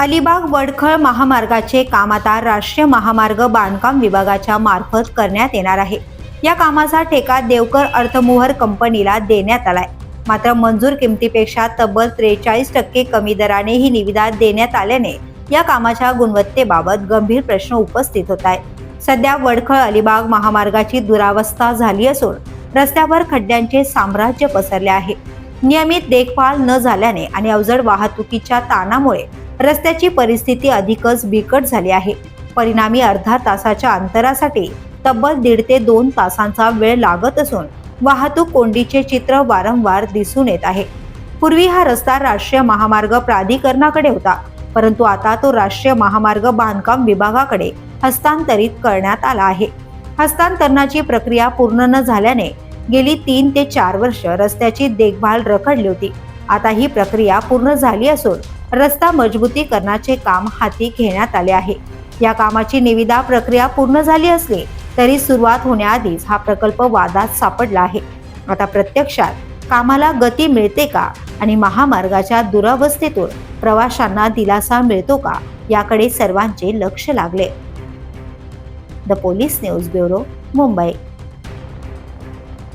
अलिबाग वडखळ महामार्गाचे काम आता राष्ट्रीय महामार्ग बांधकाम विभागाच्या मार्फत करण्यात येणार आहे. या कामाचा ठेका देवकर अर्थमुहर कंपनीला देण्यात आलाय. मात्र मंजूर किमतीपेक्षा तब्बल त्रेचाळीस टक्के कमी दराने ही निविदा देण्यात आल्याने या कामाच्या गुणवत्तेबाबत गंभीर प्रश्न उपस्थित होत आहे सध्या वडखळ अलिबाग महामार्गाची दुरावस्था झाली असून रस्त्यावर खड्ड्यांचे साम्राज्य पसरले आहे. नियमित देखभाल न झाल्याने आणि अवजड वाहतुकीच्या ताणामुळे रस्त्याची परिस्थिती अधिकच बिकट झाली आहे. परिणामी अर्धा तासाच्या अंतरासाठी तब्बल दीड ते दोन तासांचा वेळ लागत असून वाहतूक कोंडीचे चित्र वारंवार दिसून येत आहे. पूर्वी हा रस्ता राष्ट्रीय महामार्ग प्राधिकरणाकडे होता परंतु आता तो राष्ट्रीय महामार्ग बांधकाम विभागाकडे हस्तांतरित करण्यात आला आहे. हस्तांतरणाची प्रक्रिया पूर्ण न झाल्याने गेली तीन ते चार वर्ष रस्त्याची देखभाल रखडली होती. आता ही प्रक्रिया पूर्ण झाली असून रस्ता मजबूतीकरणाचे काम हाती घेण्यात आले आहे. या कामाची निविदा प्रक्रिया पूर्ण झाली असली तरी सुरुवात होण्याआधीच हा प्रकल्प वादात सापडला आहे. आता प्रत्यक्षात कामाला गती मिळते का आणि महामार्गाच्या दुरावस्थेतून प्रवाशांना दिलासा मिळतो का याकडे सर्वांचे लक्ष लागले. The police news bureau Mumbai.